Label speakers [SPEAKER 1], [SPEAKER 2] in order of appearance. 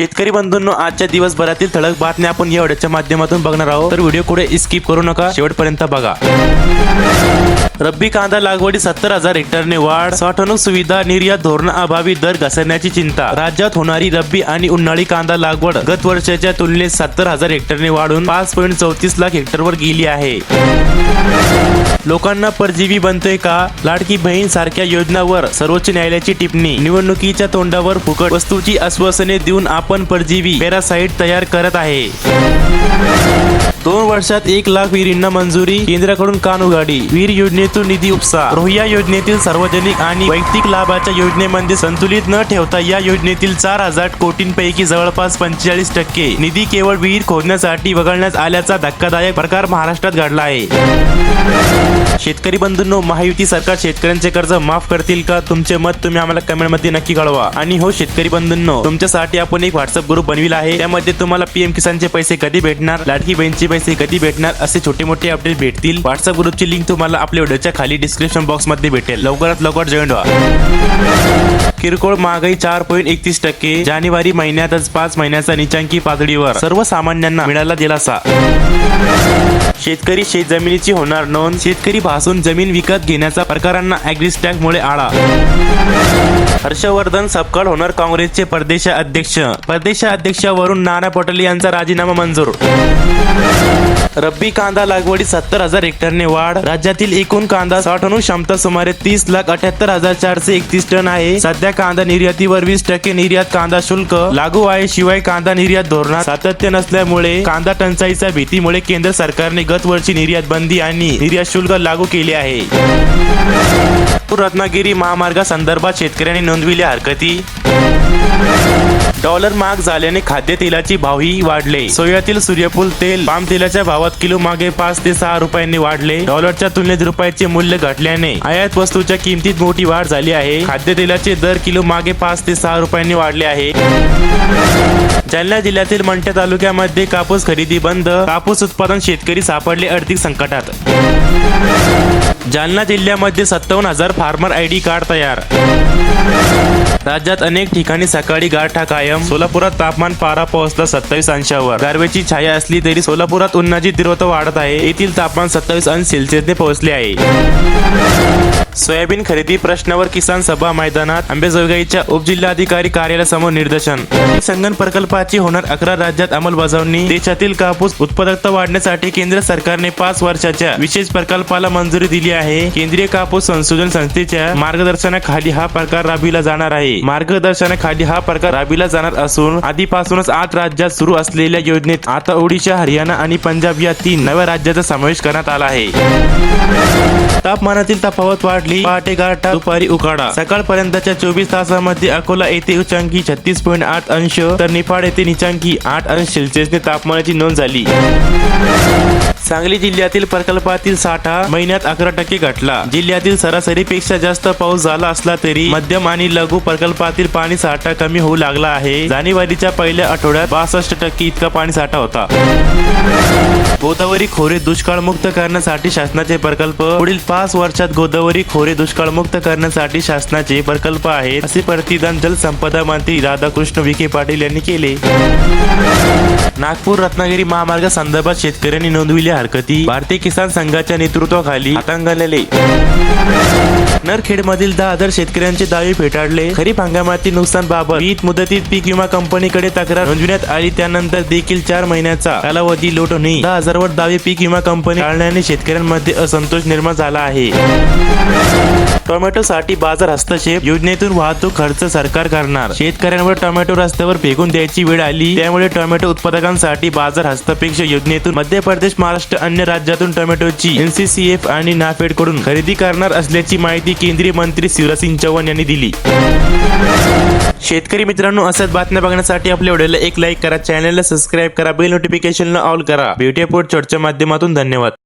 [SPEAKER 1] शेतकरी बंधूंनो आजच्या दिवसभरातील ठळक बातम्या आपण या व्हिडिओच्या माध्यमातून बघणार आहोत. तर व्हिडिओ कुठे स्किप करू नका शेवटपर्यंत बघा. रब्बी कांदा लागवडी सत्तर हजार हेक्टरने वाढ साठवणूक सुविधा निर्यात धोरणाअभावी दर घसरण्याची चिंता. राज्यात होणारी रब्बी आणि उन्हाळी कांदा लागवड गत वर्षाच्या तुलनेत सत्तर हजार हेक्टरने वाढून पाच पॉईंट चौतीस लाख हेक्टरवर गेली आहे. लोकांना परजीवी बनतोय का? लाडकी बहीण सारख्या योजनांवर सर्वोच्च न्यायालयाची टिप्पणी. निवडणुकीच्या तोंडावर फुकट वस्तूची आश्वासने देऊन आपण परजीवी पॅरासाइट तयार करत आहे. दोन वर्षात एक लाख विहिरींना मंजुरी केंद्राकडून कान उघाडी विहीर योजनेतून निधी उपसा. रोहिया योजनेतील सार्वजनिक आणि वैयक्तिक लाभाच्या योजनेमध्ये संतुलित न ठेवता या योजनेतील चार हजार कोटींपैकी जवळपास पंचेचाळीस टक्के निधी केवळ विहीर खोदण्यासाठी वगळण्यात आल्याचा धक्कादायक प्रकार महाराष्ट्रात घडला आहे. शेतकरी बंधूंनो महायुती सरकार शेतकऱ्यांचे कर्ज माफ करतील का? तुमचे मत तुम्ही आम्हाला कमेंटमध्ये नक्की कळवा. आणि हो शेतकरी बंधूंनो तुमच्यासाठी आपण एक व्हॉट्सअप ग्रुप बनविला आहे. त्यामध्ये तुम्हाला पीएम किसानचे पैसे कधी भेटणार? लाडकी बहिणीचे पैसे कधी भेटणार असे छोटे मोठे अपडेट भेटतील? व्हॉट्सअप ग्रुपची लिंक तुम्हाला आपल्या व्हिडिओच्या खाली डिस्क्रिप्शन बॉक्समध्ये भेटेल. लवकरात लवकर जॉईन व्हा. किरकोळ महागाई चार पॉईंट एकतीस टक्के. जानेवारी महिन्यातच पाच महिन्याचा निचांकी पातळीवर. सर्वसामान्यांना मिळाला दिलासा. शेतकरी शेत जमिनीची होणार नोंद. शेतकरी भासून जमीन विकत घेण्याचा प्रकारांना ऍग्रिस्टॅग मुळे आळा. हर्षवर्धन सपकाळ होणार काँग्रेसचे परदेश अध्यक्ष. परदेश नाना पटोले यांचा राजीनामा मंजूर. रब्बी कांदा लागवडी सत्तर हजार हेक्टरने वाढ. राज्यातील एकूण कांदा साठवणूक क्षमता सुमारे तीस लाख अठ्याहत्तर हजार चारशे एकतीस टन आहे. सध्या कांदा निर्यातीवर वीस टक्के निर्यात कांदा शुल्क लागू आहे. शिवाय कांदा निर्यात धोरणात सातत्य नसल्यामुळे कांदा टंचाईच्या भीतीमुळे केंद्र सरकारने गत वर्षी निर्यात बंदी आणि निर्यात शुल्क लागू केले आहे. रत्नागिरी महामार्गासंदर्भात शेतकऱ्यांनी नोंदविल्या हरकती. डॉलर महाग झाल्याने खाद्यतेलाची भावही वाढले. सोयातील सूर्यफूल तेल पाम तेलाच्या भावात किलो मागे पाच ते सहा रुपयांनी वाढले. डॉलरच्या तुलनेत रुपयाचे मूल्य घटल्याने आयात वस्तूच्या किमतीत मोठी वाढ झाली आहे. खाद्यतेलाचे दर किलो मागे पाच ते सहा रुपयांनी वाढले आहे. जालना जिल्ह्यातील मंठ्या तालुक्यामध्ये कापूस खरेदी बंद कापूस उत्पादन शेतकरी सापडले आर्थिक संकटात. जालना जिल्ह्यामध्ये सत्तावन्न हजार फार्मर आय डी कार्ड तयार. राज्यात अनेक ठिकाणी सकाळी गारठा कायम सोलापुरात तापमान पारा पोहोचला सत्तावीस अंशावर. गारवेची छाया असली तरी सोलापुरात उन्हाची तीव्रता वाढत आहे. येथील तापमान सत्तावीस अंश सेल्सिअसने पोहोचले आहे. सोयाबीन खरेदी प्रश्नावर किसान सभा मैदानात आंबेजवगाईच्या उपजिल्हाधिकारी कार्यालयासमोर निदर्शन. संगण प्रकल्पाची होणार अकरा राज्यात अंमलबजावणी. देशातील कापूस उत्पादकता वाढण्यासाठी केंद्र सरकारने पाच वर्षाच्या विशेष प्रकल्पाला मंजुरी दिली आहे. केंद्रीय कापूस संशोधन संस्थेच्या मार्गदर्शनाखाली हा प्रकार राबविला जाणार आहे. मार्गदर्शनाखाली हा प्रकार राबविला जाणार असून आधीपासूनच आठ राज्यात सुरू असलेल्या योजनेत आता ओडिशा हरियाणा आणि पंजाब या तीन नव्या राज्याचा समावेश करण्यात आला आहे. तापमानातील तफावत वाढ वाढली पहाटे गारठा दुपारी उकाडा. सकाळपर्यंतच्या चोवीस तासामध्ये अकोला येथे उच्चांकी छत्तीस पॉईंट आठ अंश तर निफाड येथे निचांकी आठ अंश सेल्सिअसने तापमानाची नोंद झाली. सांगली जिल्ह्यातील प्रकल्पातील साठा महिन्यात अकरा टक्के घटला. जिल्ह्यातील सरासरीपेक्षा जास्त पाऊस झाला असला तरी मध्यम आणि लघु प्रकल्पातील पाणी साठा कमी होऊ लागला आहे. जानेवारीच्या पहिल्या आठवड्यात बासष्ट टक्के इतका पाणी साठा होता. गोदावरी खोरे दुष्काळमुक्त करण्यासाठी शासनाचे प्रकल्प पुढील पाच वर्षात गोदावरी खोरे दुष्काळमुक्त करण्यासाठी शासनाचे प्रकल्प आहेत असे प्रतिदान जलसंपदा मंत्री राधाकृष्ण विखे पाटील यांनी केले. नागपूर रत्नागिरी महामार्ग संदर्भात शेतकऱ्यांनी नोंदविल्या हरकती भारतीय किसान संघाच्या नेतृत्वाखाली आतंकलेले नरखेडमधील दहा हजार शेतकऱ्यांचे दावे फेटाळले. खरीप हंगामातील नुकसान बाबत वीज मुदतीत पीक विमा कंपनीकडे तक्रार नोंदविण्यात आली. त्यानंतर देखील चार महिन्याचा कालावधी लोटवणे दहा हजारवर दावे पीक विमा कंपनी टाळण्याने शेतकऱ्यांमध्ये असंतोष निर्माण झाला आहे. टोमॅटोसाठी बाजार हस्तक्षेप योजनेतून वाहतूक खर्च सरकार करणार. शेतकऱ्यांवर टोमॅटो रस्त्यावर फेकून द्यायची वेळ आली. त्यामुळे टोमॅटो उत्पादकांसाठी बाजार हस्तपेक्ष योजनेतून मध्य प्रदेश महाराष्ट्र अन्य राज्यातून टोमॅटोची एनसीसीएफ आणि नाफेडकडून खरेदी करणार असल्याची माहिती केंद्रीय मंत्री शिवराज सिंग चौहान यांनी दिली. शेतकरी मित्रांनो असत बातम्या बघण्यासाठी आपल्या व्हिडिओला एक लाईक करा. चॅनलला सबस्क्राईब करा. बेल नोटिफिकेशनला ऑल करा. ब्युटी भेटूया चर्चच्या माध्यमातून धन्यवाद.